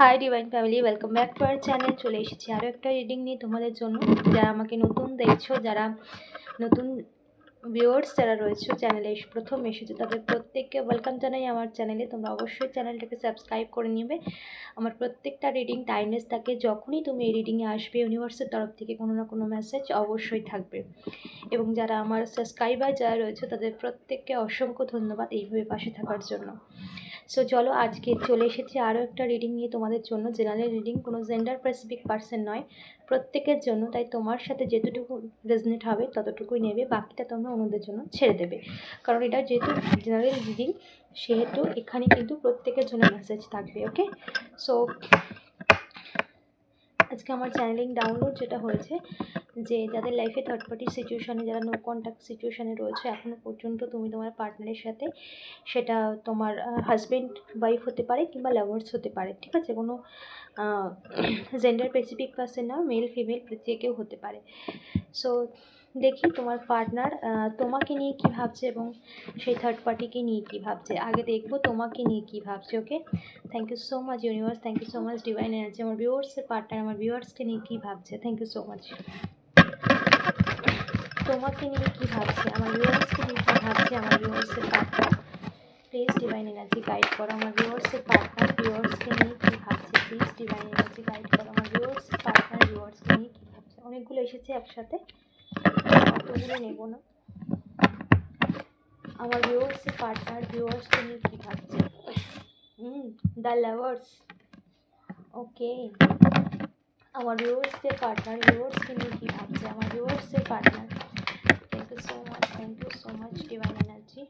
Hi divine family welcome back to our channel চলে এসেছি আরও একটা রিডিং নিয়ে তোমাদের জন্য। যারা আমাকে নতুন দেখছ, যারা নতুন ভিউয়ার্স যারা রয়েছে চ্যানেলে প্রথম এসেছে, তাদের প্রত্যেককে ওয়েলকাম জানাই আমার চ্যানেলে তোমরা অবশ্যই চ্যানেলটাকে সাবস্ক্রাইব করে নেবে। আমার প্রত্যেকটা রিডিং টাইমলেস থাকে। যখনই তুমি এই রিডিংয়ে আসবে ইউনিভার্সের তরফ থেকে কোনো না কোনো মেসেজ অবশ্যই থাকবে। এবং যারা আমার সাবস্ক্রাইবার যারা রয়েছে, তাদের প্রত্যেককে অসংখ্য ধন্যবাদ এইভাবে পাশে থাকার জন্য। সো চলো আজকে চলে এসেছি আরও একটা রিডিং নিয়ে তোমাদের জন্য। জেনারেল রিডিং কোনো জেন্ডার স্পেসিফিক পার্সন নয়। প্রত্যেকের জন্য, তাই তোমার সাথে যেতটুকু রেজনেট হবে, ততটুকুই নেবে, বাকিটা তোমরা অন্যদের জন্য ছেড়ে দেবে। কারণ এটা যেহেতু জেনারেল রিডিং সেহেতু এখানে কিন্তু প্রত্যেকের জন্য মেসেজ থাকবে ওকে সো আজকে আমার চ্যানেলিং ডাউনলোড যেটা হয়েছে যে যাদের লাইফে থার্ড পার্টি সিচুয়েশানে যারা নো কন্ট্যাক্ট সিচুয়েশানে রয়েছে এখনও পর্যন্ত তুমি তোমার পার্টনারের সাথে সেটা তোমার হাজব্যান্ড ওয়াইফ হতে পারে কিংবা লাভার্স হতে পারে, ঠিক আছে? কোনো জেন্ডার স্পেসিফিক পার্সন না মেল ফিমেল কেউ হতে পারে। সো দেখি তোমার পার্টনার তোমাকে নিয়ে কী ভাবছে এবং সেই থার্ড পার্টিকে নিয়ে কী ভাবছে। আগে দেখব তোমাকে নিয়ে কী ভাবছে okay thank you so much universe thank you so much divine energy আমার ভিউয়ার্সের পার্টনার আমার ভিউয়ার্সকে নিয়ে কী ভাবছে? থ্যাংক ইউ সো মাচ তোমাকে নিয়ে কী ভাবছে? আমার ভিউয়ার্সকে নিয়ে কী ভাবছে? আমার ভিউয়ার্সের partner please divine energy guide করো আমার ভিউয়ার্সের পার্টনার ভিউয়ার্সকে নিয়ে কী ভাবছে? প্লিজ ডিভাইন এনার্জি গাইড করো আমার ভিউয়ার্সের পার্টনার ভিউয়ার্সকে নিয়ে কী ভাবছে? অনেকগুলো এসেছে একসাথে। অতগুলো নেব না। আমার ভিউয়ার্সের পার্টনার ভিউয়ার্সকে নিয়ে কী ভাবছে? হুম দ্য লাভার্স ওকে আমার ভিউয়ার্সের পার্টনার ভিউয়ার্সকে নিয়ে কী ভাবছে? আমার ভিউয়ার্সের partner thank you so much thank you so much divine energy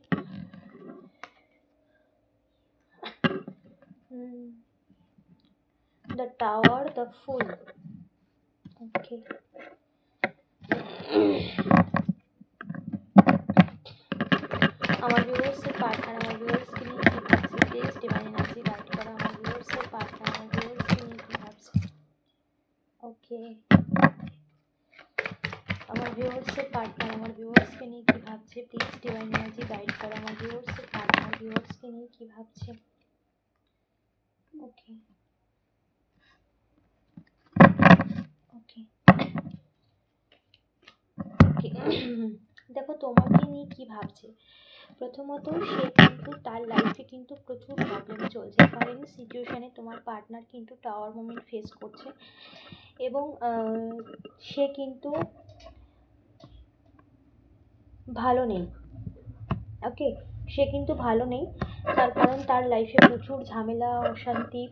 the tower, the fool okay. আমার ভিউয়ার্সের পার্টনার আমার ভিউয়ার্সকে নিয়ে কী ভাবছে প্লিজ ডিভাইন এনার্জি গাইড করো আমার ভিউয়ার্সের পার্টনার আমার ভিউয়ার্সকে নিয়ে কী ভাবছে ওকে আমার ভিউয়ার্সের পার্টনার আমার ভিউয়ার্সকে নিয়ে কী ভাবছে প্লিজ ডিভাইন এনার্জি গাইড করো আমার ভিউয়ার্সের পার্টনার ভিউয়ার্সকে নিয়ে কী ভাবছে ওকে দেখো, তোমাকে নিয়ে কী ভাবছে? প্রথমত, সে কিন্তু তার লাইফে কিন্তু প্রচুর প্রবলেম চলছে। কারণ সিচুয়েশানে তোমার পার্টনার কিন্তু টাওয়ার মুভমেন্ট ফেস করছে। এবং সে কিন্তু ভালো নেই। ওকে সে কিন্তু ভালো নেই। তার কারণ তার লাইফে প্রচুর ঝামেলা, অশান্তি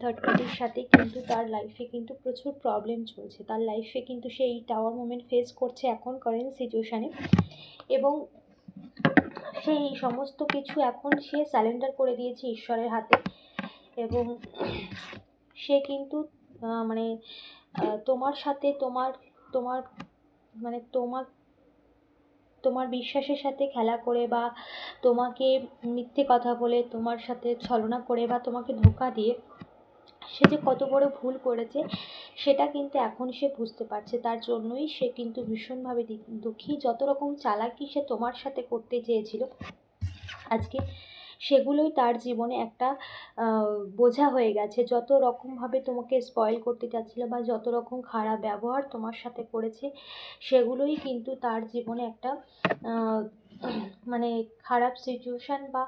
থার্ড পার্টির সাথে কিন্তু তার লাইফে কিন্তু প্রচুর প্রবলেম চলছে। তার লাইফে কিন্তু সে এই টাওয়ার মুভমেন্ট ফেস করছে এখন কারেন্ট সিচুয়েশানে এবং সে এই সমস্ত কিছু এখন সে স্যালেন্ডার করে দিয়েছে ঈশ্বরের হাতে। এবং সে কিন্তু মানে তোমার সাথে তোমার তোমার মানে তোমার তোমার বিশ্বাসের সাথে খেলা করে বা তোমাকে মিথ্যে কথা বলে, তোমার সাথে ছলনা করে বা তোমাকে ধোকা দিয়ে সে যে কত বড় ভুল করেছে, সেটা কিন্তু এখন সে বুঝতে পারছে। তার জন্যই সে কিন্তু ভীষণভাবে দুঃখী। যত রকম চালাকি সে তোমার সাথে করতে চেয়েছিল, আজকে সেগুলোই তার জীবনে একটা বোঝা হয়ে গেছে। যত রকমভাবে তোমাকে স্পয়েল করতে চাচ্ছিল বা যত রকম খারাপ ব্যবহার তোমার সাথে করেছে, সেগুলোই কিন্তু তার জীবনে একটা মানে খারাপ সিচুয়েশান বা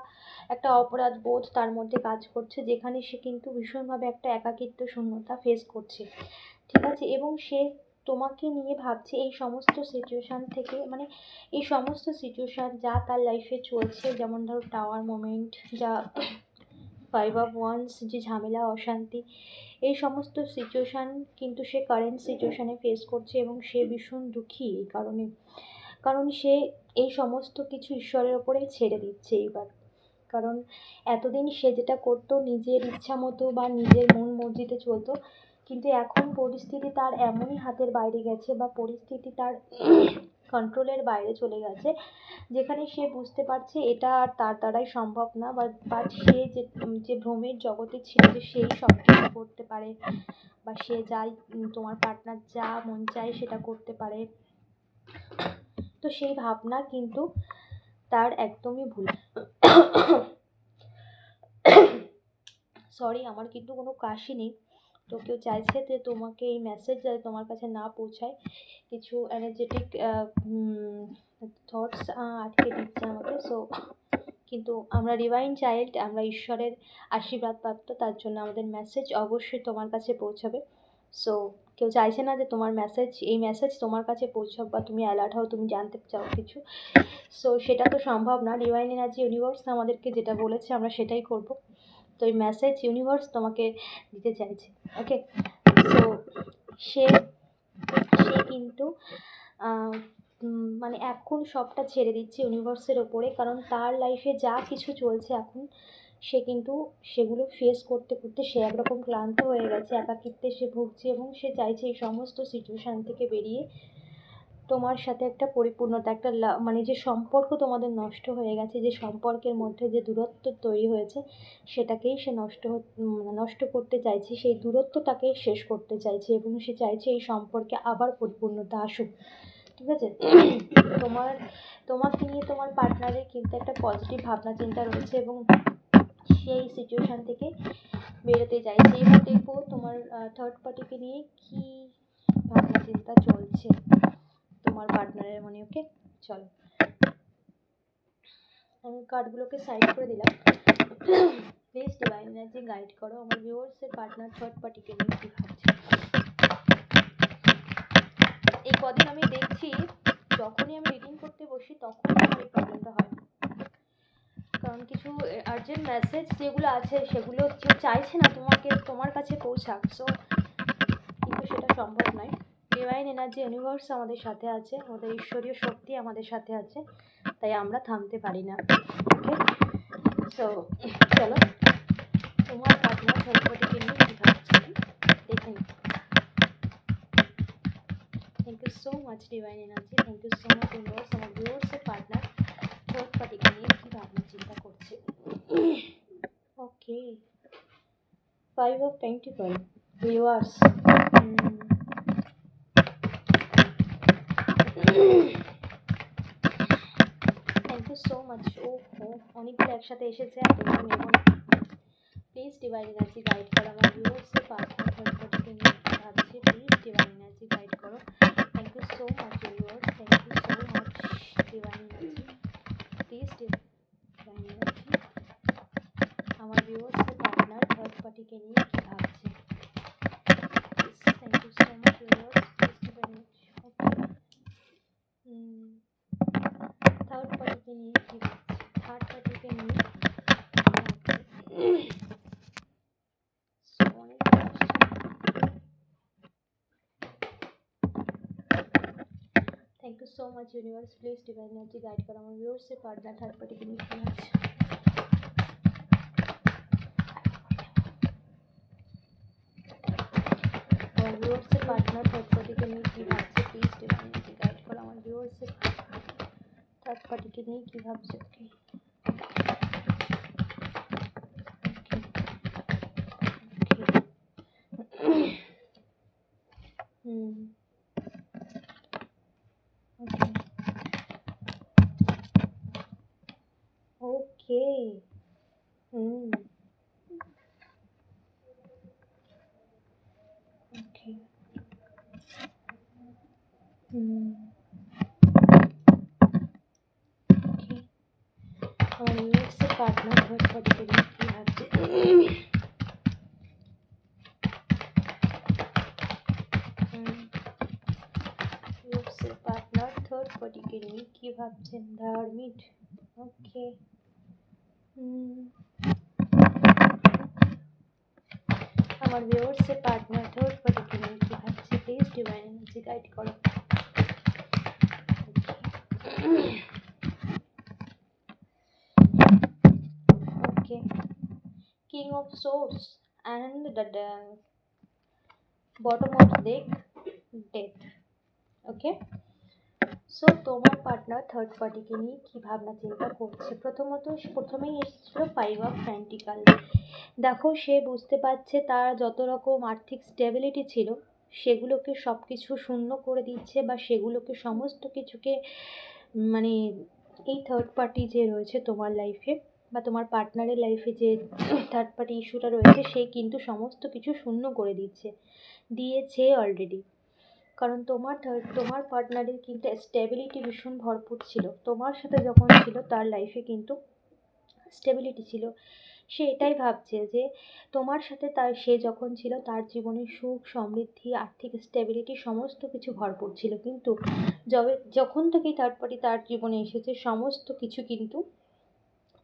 একটা অপরাধ বোধ তার মধ্যে কাজ করছে, যেখানে সে কিন্তু ভীষণভাবে একটা একাকিত্ব, শূন্যতা ফেস করছে। ঠিক আছে? এবং সে তোমাকে নিয়ে ভাবছে এই সমস্ত সিচুয়েশান থেকে মানে এই সমস্ত সিচুয়েশান যা তার লাইফে চলছে, যেমন ধরো টাওয়ার মোমেন্ট যা ফাইভ অফ ওয়ান্স যে ঝামেলা, অশান্তি, এই সমস্ত সিচুয়েশান কিন্তু সে কারেন্ট সিচুয়েশানে ফেস করছে এবং সে ভীষণ দুঃখী এই কারণে। কারণ সে এই সমস্ত কিছু ঈশ্বরের ওপরেই ছেড়ে দিচ্ছে এইবার। কারণ এতদিন সে যেটা করতো, নিজের ইচ্ছা মতো বা নিজের মন মর্জিতে চলতো, কিন্তু এখন পরিস্থিতি তার এমনই হাতের বাইরে গেছে বা পরিস্থিতি তার কন্ট্রোলের বাইরে চলে গেছে, যেখানে সে বুঝতে পারছে এটা আর তার দ্বারাই সম্ভব না, বা বা সে যে যে ভ্রমের জগতে ছিল যে সেই সব কিছু করতে পারে, বা সে যাই, তোমার পার্টনার যা মন চায় সেটা করতে পারে। তো সেই ভাবনা কিন্তু তার একদমই ভুল। সরি আমার কিন্তু কোনো কাশি নেই। তো কেউ চাইছে যে তোমাকে এই মেসেজ যাতে তোমার কাছে না পৌঁছায়। কিছু এনার্জেটিক থটস আটকে দিচ্ছে আমাকে। সো কিন্তু আমরা রিভাইন চাইল্ড আমরা ঈশ্বরের আশীর্বাদ প্রাপ্ত, তার জন্য আমাদের মেসেজ অবশ্যই তোমার কাছে পৌঁছাবে। সো কেউ চাইছে না যে তোমার মেসেজ এই মেসেজ তোমার কাছে পৌঁছাক বা তুমি অ্যালার্ট হও, তুমি জানতে চাও কিছু। সো সেটা তো সম্ভব না। ডিভাইন এনার্জি ইউনিভার্স আমাদেরকে যেটা বলেছে, আমরা সেটাই করব। তো এই মেসেজ ইউনিভার্স তোমাকে দিতে চাইছে ওকে সো সে সে কিন্তু মানে এখন সবটা ছেড়ে দিচ্ছে ইউনিভার্সের ওপরে, কারণ তার লাইফে যা কিছু চলছে এখন সে কিন্তু সেগুলো ফেস করতে করতে সে একরকম ক্লান্ত হয়ে গেছে একাকিত্বে সে ভুগছে এবং সে চাইছে এই সমস্ত সিচুয়েশান থেকে বেরিয়ে তোমার সাথে একটা পরিপূর্ণতা একটা মানে যে সম্পর্ক তোমাদের নষ্ট হয়ে গেছে যে সম্পর্কের মধ্যে যে দূরত্ব তৈরি হয়েছে সেটাকেই সে নষ্ট উম, নষ্ট করতে চাইছে সেই দূরত্বটাকে শেষ করতে চাইছে এবং সে চাইছে এই সম্পর্কে আবার পরিপূর্ণতা আসুক। ঠিক আছে? তোমার তোমাকে নিয়ে তোমার পার্টনারের কিন্তু একটা পজিটিভ ভাবনা চিন্তা রয়েছে এবং সেই সিচুয়েশান থেকে বেরোতে চাইছে এবার দেখব তোমার থার্ড পার্টিকে নিয়ে কী ভাবনা চিন্তা চলছে। তোমার পার্টনারের মনে ওকে চলো। আমি কার্ডগুলোকে সাইড করে দিলাম। প্লিজ ডিভাইন এনার্জি গাইড করো। আমার ভিউয়ার্সের পার্টনার থার্ড পার্টিকে নিয়ে কী ভাবছে? এই কদিন আমি দেখছি, যখনই আমি রিডিং করতে বসি, তখনই আমার এই প্রবলেমটা হয়। কারণ কিছু আর্জেন্ট মেসেজ যেগুলো আছে, সেগুলো কেউ চাইছে না তোমাকে, তোমার কাছে পৌঁছাক। সো কিন্তু সেটা সম্ভব নয়। ডিভাইন এনার্জি ইউনিভার্স আমাদের সাথে আছে, আমাদের ঈশ্বরীয় শক্তি আমাদের সাথে আছে, তাই আমরা থামতে পারি না। ওকে সো চলো, তোমার পার্টনার সরস্বতীকে নিয়ে কী ভাবছে দেখে নিই thank you so much divine energy thank you so much universe আমার ভিউয়ার্সের পার্টনার থার্ড নিয়ে কী ভাবনা চিন্তা করছে। Okay five of five viewers thank you so much ও হো অনেকগুলো একসাথে এসেছে না প্লিজ ডিভাইন এনার্জি গাইড করো আমার ভিউয়ার্সের পার্টনার থার্ড পার্টিকে নিয়ে। ভাবছে প্লিজ ডিভাইন এনার্জি গাইড করো। Thank you so much viewers thank you so much divine energy energy আমার ভিউয়ার্সের পার্টনার থার্ড পার্টিকে নিয়ে কী ভাবছে thank you so much viewers third পার্টিকে নিয়ে কী ভাবছে থার্ড পার্টিকে নিয়ে কী ভাবছে So, অনেক so much universe please divine energy guide করো আমার ভিউয়ার্সের পার্টনার থার্ড পার্টিকে নিয়ে কী ভাবছে আমার ভিউয়ার্সের পার্টনার থার্ড পার্টিকে নিয়ে কী ভাবছে প্লিজ ডিভাইন এনার্জি গাইড করো আমার ভিউয়ার্সের থার্ড পার্টিকে নিয়ে কী ভাবছে ওকে হুম ওকে হুম ওকে হুম ওকে আমার ইউএসএ পার্টনার থার্ড পার্টিকে নিয়ে কী ভাবছে ইউএসএ পার্টনার থার্ড পার্টিকে নিয়ে কী ভাবছেন ধার্মিট ওকে আমার ভিউয়ার্সের পার্টনার থার্ড পার্টিকে নিয়ে কী ভাবছে? প্লিজ ডিভাইন এনার্জি গাইড করো। Okay king of source and the bottom of deck death okay so তোমার পার্টনার থার্ড পার্টিকে নিয়ে কী ভাবনা, চিন্তা করছে? প্রথমত, প্রথমেই এসেছিল ফাইভ অফ প্যান্টিকাল দেখো, সে বুঝতে পারছে তার যত রকম আর্থিক স্টেবিলিটি ছিল, সেগুলোকে সব কিছু শূন্য করে দিচ্ছে বা সেগুলোকে সমস্ত কিছুকে মানে এই থার্ড পার্টি যে রয়েছে তোমার লাইফে বা তোমার পার্টনারের লাইফে যে থার্ড পার্টি ইস্যুটা রয়েছে, সে কিন্তু সমস্ত কিছু শূন্য করে দিচ্ছে। দিয়েছে অলরেডি কারণ তোমার তোমার পার্টনারের কিন্তু স্টেবিলিটি ভীষণ ভরপুর ছিল। তোমার সাথে যখন ছিল, তার লাইফে কিন্তু স্টেবিলিটি ছিল। সে এটাই ভাবছে যে, তোমার সাথে তার, সে যখন ছিল, তার জীবনে সুখ, সমৃদ্ধি, আর্থিক স্টেবিলিটি সমস্ত কিছু ভরপুর ছিল। কিন্তু যবে, যখন থেকেই থার্ড পার্টি তার জীবনে এসেছে, সমস্ত কিছু কিন্তু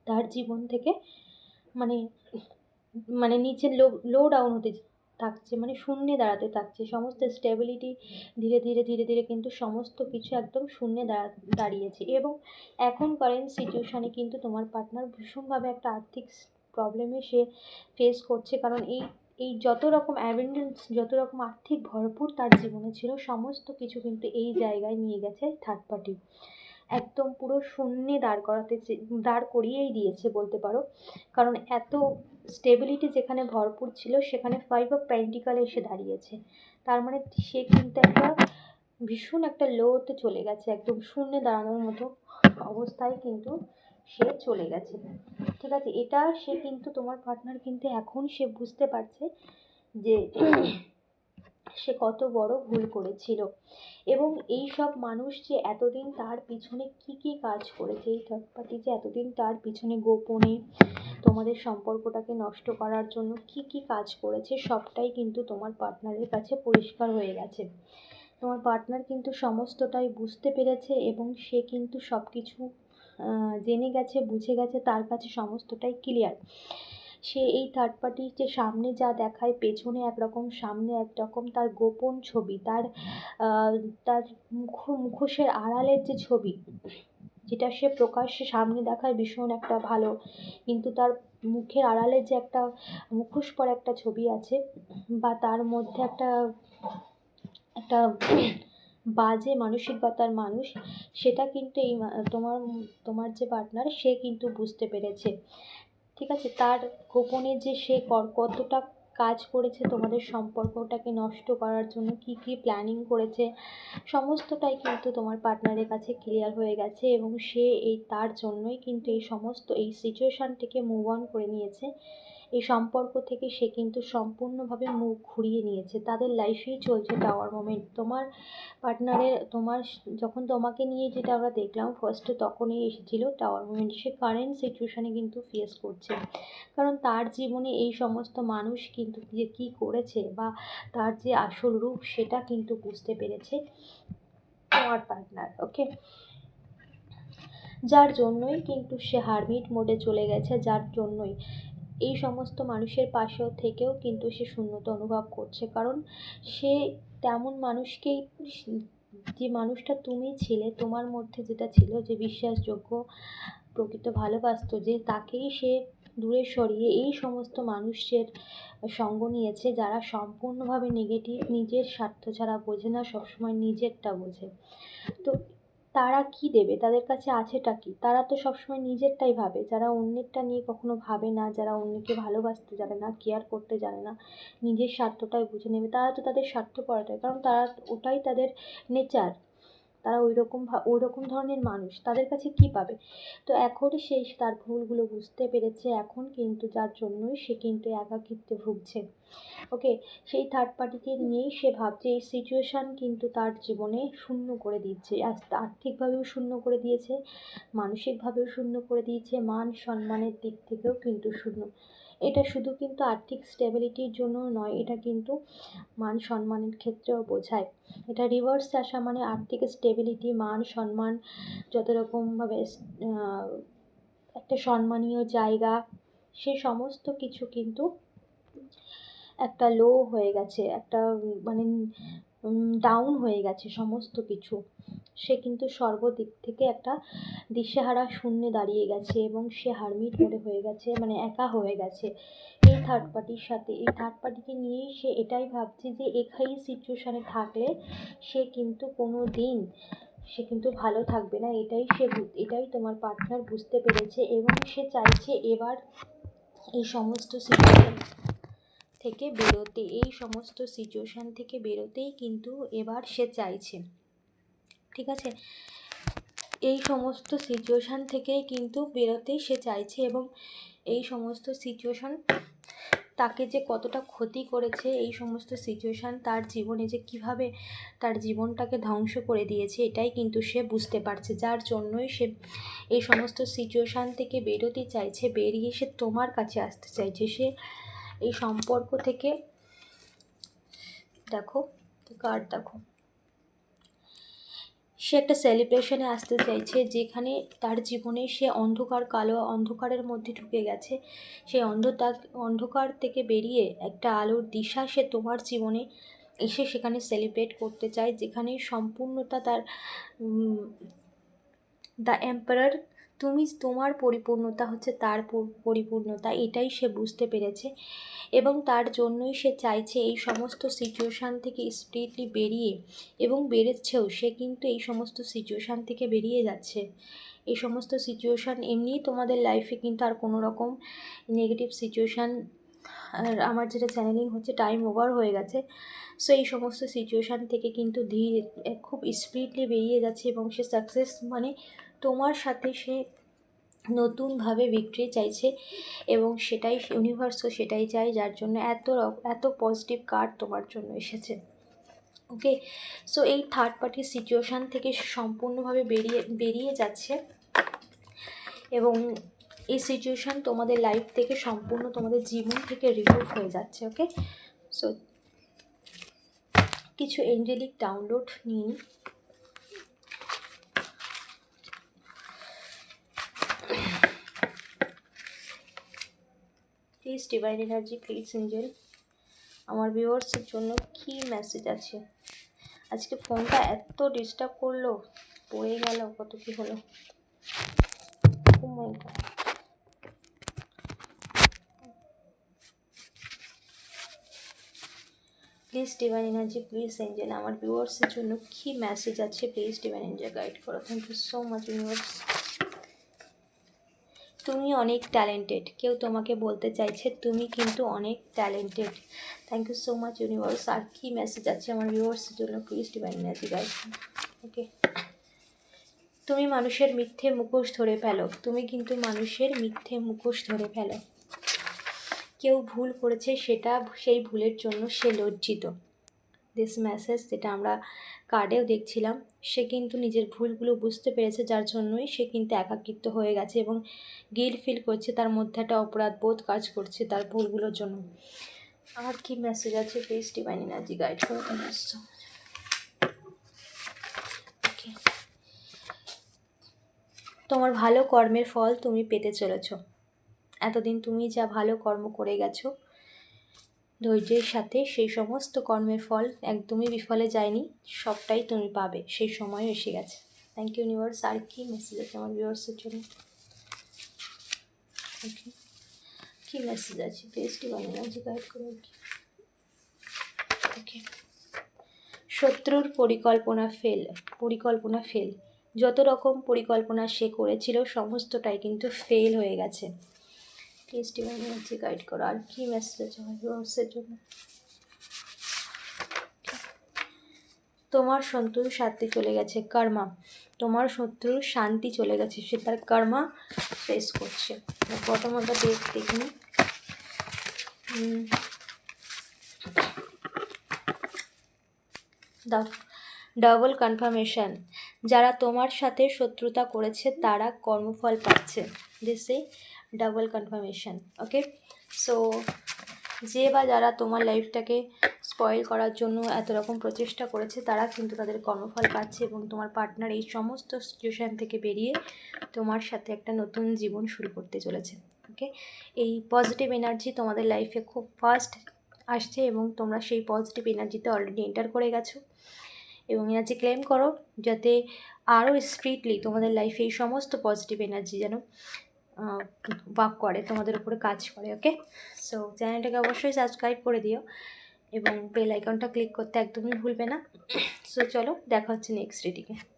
তার জীবন থেকে মানে মানে নিচে লো লো ডাউন হতে থাকছে মানে শূন্যে দাঁড়াতে থাকছে। সমস্ত স্টেবিলিটি ধীরে ধীরে ধীরে ধীরে কিন্তু সমস্ত কিছু একদম শূন্যে দাঁড়া দাঁড়িয়েছে। এবং এখন কারেন্ট সিচুয়েশানে কিন্তু তোমার পার্টনার ভীষণভাবে একটা আর্থিক প্রবলেমে সে ফেস করছে। কারণ এই এই যত রকম অ্যাবেন্ডেন্স যত রকম আর্থিক ভরপুর তার জীবনে ছিল, সমস্ত কিছু কিন্তু এই জায়গায় নিয়ে গেছে থার্ড পার্টি একদম পুরো শূন্যে দাঁড় করাতে দাঁড় করিয়েই দিয়েছে বলতে পারো। কারণ এত স্টেবিলিটি যেখানে ভরপুর ছিল, সেখানে ফাইভ অফ প্যান্টিকাল এসে দাঁড়িয়েছে। তার মানে সে কিন্তু একটা ভীষণ একটা লোতে চলে গেছে, একদম শূন্যে দাঁড়ানোর মতো অবস্থায় কিন্তু সে চলে গেছে। ঠিক আছে, এটা সে কিন্তু, তোমার পার্টনার কিন্তু এখন সে বুঝতে পারছে যে সে কত বড় ভুল করেছিল। এবং এই সব মানুষ যে এতদিন তার পিছনে কি কি কাজ করেছে, এই থার্ড পার্টি যে এতদিন তার পিছনে গোপনে তোমাদের সম্পর্কটাকে নষ্ট করার জন্য কি কি কাজ করেছে, সবটাই কিন্তু তোমার পার্টনারের কাছে পরিষ্কার হয়ে গেছে। তোমার পার্টনার কিন্তু সমস্তটাই বুঝতে পেরেছে এবং সে কিন্তু সব কিছু জেনে গেছে, বুঝে গেছে, তার কাছে সমস্তটাই ক্লিয়ার সে এই থার্ড পার্টির যে সামনে যা দেখায়, পেছনে একরকম, সামনে একরকম তার গোপন ছবি, তার তার মুখ, মুখোশের আড়ালের যে ছবি, যেটা সে প্রকাশ্যে সামনে দেখায় ভীষণ একটা ভালো। কিন্তু তার মুখের আড়ালে যে একটা মুখোশ পরা একটা ছবি আছে, বা তার মধ্যে একটা একটা বাজে মানসিকতার মানুষ, সেটা কিন্তু এই তোমার তোমার যে পার্টনার সে কিন্তু বুঝতে পেরেছে। ঠিক আছে, তার গোপনে যে সে কতটা কাজ করেছে তোমাদের সম্পর্কটাকে নষ্ট করার জন্য, কি কি প্ল্যানিং করেছে, সমস্তটাই কিন্তু তোমার পার্টনারের কাছে ক্লিয়ার হয়ে গেছে এবং সে এই, তার জন্যই কিন্তু এই সমস্ত, এই সিচুয়েশান থেকে মুভ অন করে নিয়েছে। এই সম্পর্ক থেকে সে কিন্তু সম্পূর্ণভাবে মুখ ঘুরিয়ে নিয়েছে। তাদের লাইফেই চলছে টাওয়ার মোমেন্ট তোমার পার্টনারের তোমার যখন তোমাকে নিয়ে যেটা আমরা দেখলাম ফার্স্টে তখনই এসেছিল টাওয়ার মোমেন্ট সে কারেন্ট সিচুয়েশানে কিন্তু ফেস করছে। কারণ তার জীবনে এই সমস্ত মানুষ কিন্তু যে কী করেছে বা তার যে আসল রূপ সেটা কিন্তু বুঝতে পেরেছে তোমার পার্টনার ওকে যার জন্যই কিন্তু সে হারমিট মোডে চলে গেছে, যার জন্যই। এই সমস্ত মানুষের পাশেও থেকেও কিন্তু সে শূন্যতা অনুভব করছে। কারণ সে তেমন মানুষকেই যে মানুষটা তুমি ছিলে, তোমার মধ্যে যেটা ছিল যে বিশ্বাসযোগ্য, প্রকৃত ভালোবাসতো, যে তাকেই সে দূরে সরিয়ে এই সমস্ত মানুষের সঙ্গ নিয়েছে, যারা সম্পূর্ণভাবে নেগেটিভ নিজের স্বার্থ ছাড়া বোঝে না, সবসময় নিজেরটা বোঝে। তো তারা কি দেবে? তাদের কাছে আছেটা কি? তারা তো সবসময় নিজেরটাই ভাবে। যারা অন্যেরটা নিয়ে কখনো ভাবে না, যারা অন্যকে ভালোবাসতে জানে না কেয়ার করতে জানে না, নিজের স্বার্থটাই বুঝে নেবে, তারা তো তাদের স্বার্থ পড়াটাই কারণ তারা, ওটাই তাদের নেচার তারা ওই রকম ওই রকম ধরনের মানুষ, তাদের কাছে কি পাবে? তো এখন সেই তার ভুলগুলো বুঝতে পেরেছে, এখন কিন্তু যার জন্যই সে কিন্তু একাকিত্বে ভুগছে। ওকে? সেই থার্ড পার্টিকে নিয়েই সে ভাবছে, এই সিচুয়েশান কিন্তু তার জীবনে শূন্য করে দিচ্ছে। আর্থিকভাবেও শূন্য করে দিয়েছে, মানসিকভাবেও শূন্য করে দিয়েছে, মান সম্মানের দিক থেকেও কিন্তু শূন্য। এটা শুধু কিন্তু আর্থিক স্টেবিলিটির জন্য নয়, এটা কিন্তু মান সম্মানের ক্ষেত্রেও বোঝায়। এটা রিভার্স আসা মানে আর্থিক স্টেবিলিটি মান সম্মান যত রকমভাবে একটা সম্মানীয় জায়গা, সে সমস্ত কিছু কিন্তু একটা লো হয়ে গেছে। একটা মানে ডাউন হয়ে গেছে সমস্ত কিছু। সে কিন্তু সর্বদিক থেকে একটা দিশেহারা শূন্যে দাঁড়িয়ে গেছে এবং সে হারমিট মোডে হয়ে গেছে মানে একা হয়ে গেছে। এই থার্ড পার্টির সাথে, এই থার্ড পার্টিকে নিয়েই সে এটাই ভাবছে যে একাই সিচুয়েশানে থাকলে সে কিন্তু কোনো দিন সে কিন্তু ভালো থাকবে না। এটাই সে এটাই তোমার পার্টনার বুঝতে পেরেছে এবং সে চাইছে এবার এই সমস্ত সিচুয়েশান থেকে বেরোতে, এই সমস্ত সিচুয়েশান থেকে বেরোতেই কিন্তু এবার সে চাইছে। ঠিক আছে? এই সমস্ত সিচুয়েশান থেকেই কিন্তু বেরোতেই সে চাইছে এবং এই সমস্ত সিচুয়েশান তাকে যে কতটা ক্ষতি করেছে, এই সমস্ত সিচুয়েশান তার জীবনে যে কীভাবে তার জীবনটাকে ধ্বংস করে দিয়েছে, এটাই কিন্তু সে বুঝতে পারছে। যার জন্যই সে এই সমস্ত সিচুয়েশান থেকে বেরোতে চাইছে, বেরিয়ে সে তোমার কাছে আসতে চাইছে। সে এই সম্পর্ক থেকে। দেখো কার্ড দেখো। সে একটা সেলিব্রেশনে আসতে চাইছে, যেখানে তার জীবনে সে অন্ধকার, কালো অন্ধকারের মধ্যে ঢুকে গেছে। সেই অন্ধকার অন্ধকার থেকে বেরিয়ে একটা আলোর দিশা সে তোমার জীবনে এসে সেখানে সেলিব্রেট করতে চায়, যেখানে সম্পূর্ণতা তার দ্য এম্পারার তুমি তোমার পরিপূর্ণতা হচ্ছে তার পরিপূর্ণতা, এটাই সে বুঝতে পেরেছে এবং তার জন্যই সে চাইছে এই সমস্ত সিচুয়েশান থেকে স্পিরিটলি বেরিয়ে এবং বেরোচ্ছেও সে কিন্তু এই সমস্ত সিচুয়েশান থেকে বেরিয়ে যাচ্ছে। এই সমস্ত সিচুয়েশান এমনিই তোমাদের লাইফে কিন্তু আর কোনো রকম নেগেটিভ সিচুয়েশান আর আমার যেটা চ্যানেলিং হচ্ছে টাইম ওভার হয়ে গেছে। সো এই সমস্ত সিচুয়েশান থেকে কিন্তু ধীরে খুব স্পিডলি বেরিয়ে যাচ্ছে এবং সে সাকসেস মানে তোমার সাথে সে নতুনভাবে ভিক্টরি চাইছে এবং সেটাই ইউনিভার্সও সেটাই চাই যার জন্য এত এত পজিটিভ কার্ড তোমার জন্য এসেছে। ওকে সো এই থার্ড পার্টির সিচুয়েশান থেকে সম্পূর্ণভাবে বেরিয়ে বেরিয়ে যাচ্ছে এবং এই সিচুয়েশান তোমাদের লাইফ থেকে সম্পূর্ণ তোমাদের জীবন থেকে রিমুভ হয়ে যাচ্ছে ওকে সো কিছু এঞ্জেলিক ডাউনলোড নিন। Please divine energy please angel আমার ভিউয়ার্সের জন্য কি মেসেজ আছে? আজকে ফোনটা এত ডিস্টার্ব করল পড়ে গেল, কত কি হলো? Please divine energy please angel আমার ভিউয়ার্সের জন্য কী মেসেজ আছে? প্লিজ ডিভাইন এঞ্জেল গাইড করো। Thank you so much universe তুমি অনেক ট্যালেন্টেড কেউ তোমাকে বলতে চাইছে, তুমি কিন্তু অনেক talented thank you so much universe আর কী মেসেজ আছে আমার ভিউয়ার্সের জন্য? Please divine energy guide okay তুমি মানুষের মিথ্যে মুখোশ ধরে ফেলো। তুমি কিন্তু মানুষের মিথ্যে মুখোশ ধরে ফেলো। কেউ ভুল করেছে, সেটা সেই ভুলের জন্য সে লজ্জিত। দিস মেসেজ যেটা আমরা কার্ডেও দেখছিলাম, সে কিন্তু নিজের ভুলগুলো বুঝতে পেরেছে, যার জন্যই সে কিন্তু একাকিত্ব হয়ে গেছে এবং গিল ফিল করছে, তার মধ্যে একটা অপরাধ বোধ কাজ করছে তার ভুলগুলোর জন্য। আর কি মেসেজ আছে প্লিজ ডিভাইন এনার্জি গাইড করে তোমার ভালো কর্মের ফল তুমি পেতে চলেছো। এতদিন তুমি যা ভালো কর্ম করে গেছো ধৈর্যের সাথে সেই সমস্ত কর্মের ফল একদমই বিফলে যায়নি, সবটাই তুমি পাবে। সেই সময় এসে গেছে। থ্যাংক ইউ ইউনিভার্স আর কি মেসেজ আছে আমার ভিউয়ার্সের জন্য? ওকে কী মেসেজ আছে? বেস্টই বানিয়ে আছে ওকে শত্রুর পরিকল্পনা ফেল পরিকল্পনা ফেল যত রকম পরিকল্পনা সে করেছিল, সমস্তটাই কিন্তু ফেল হয়ে গেছে। গাইড করো। আর কি মেসেজ জন্য? তোমার শত্রুর শান্তি চলে গেছে, কর্মা। তোমার শত্রুর শান্তি চলে গেছে, সে তার কর্মা ফেস করছে। প্রথমত দেখ দেখিনি। ডাবল কনফার্মেশন যারা তোমার সাথে শত্রুতা করেছে, তারা কর্মফল পাচ্ছে। দিসে ডাবল কনফার্মেশন ওকে সো যে বা যারা তোমার লাইফটাকে স্পয়েল করার জন্য এত রকম প্রচেষ্টা করেছে, তারা কিন্তু তাদের কর্মফল পাচ্ছে এবং তোমার পার্টনার এই সমস্ত সিচুয়েশান থেকে বেরিয়ে তোমার সাথে একটা নতুন জীবন শুরু করতে চলেছে ওকে এই পজিটিভ এনার্জি তোমাদের লাইফে খুব ফাস্ট আসছে এবং তোমরা সেই পজিটিভ এনার্জিতে অলরেডি এন্টার করে গেছো। এবং এনার্জি ক্লেম করো, যাতে আরও স্পিডলি তোমাদের লাইফে এই সমস্ত পজিটিভ এনার্জি যেন ওয়ার্ক করে, তোমাদের উপরে কাজ করে ওকে সো চ্যানেলটাকে অবশ্যই সাবস্ক্রাইব করে দিও এবং বেল আইকনটা ক্লিক করতে একদমই ভুলবে না। সো চলো, দেখা হচ্ছে নেক্সট রিডিংয়ে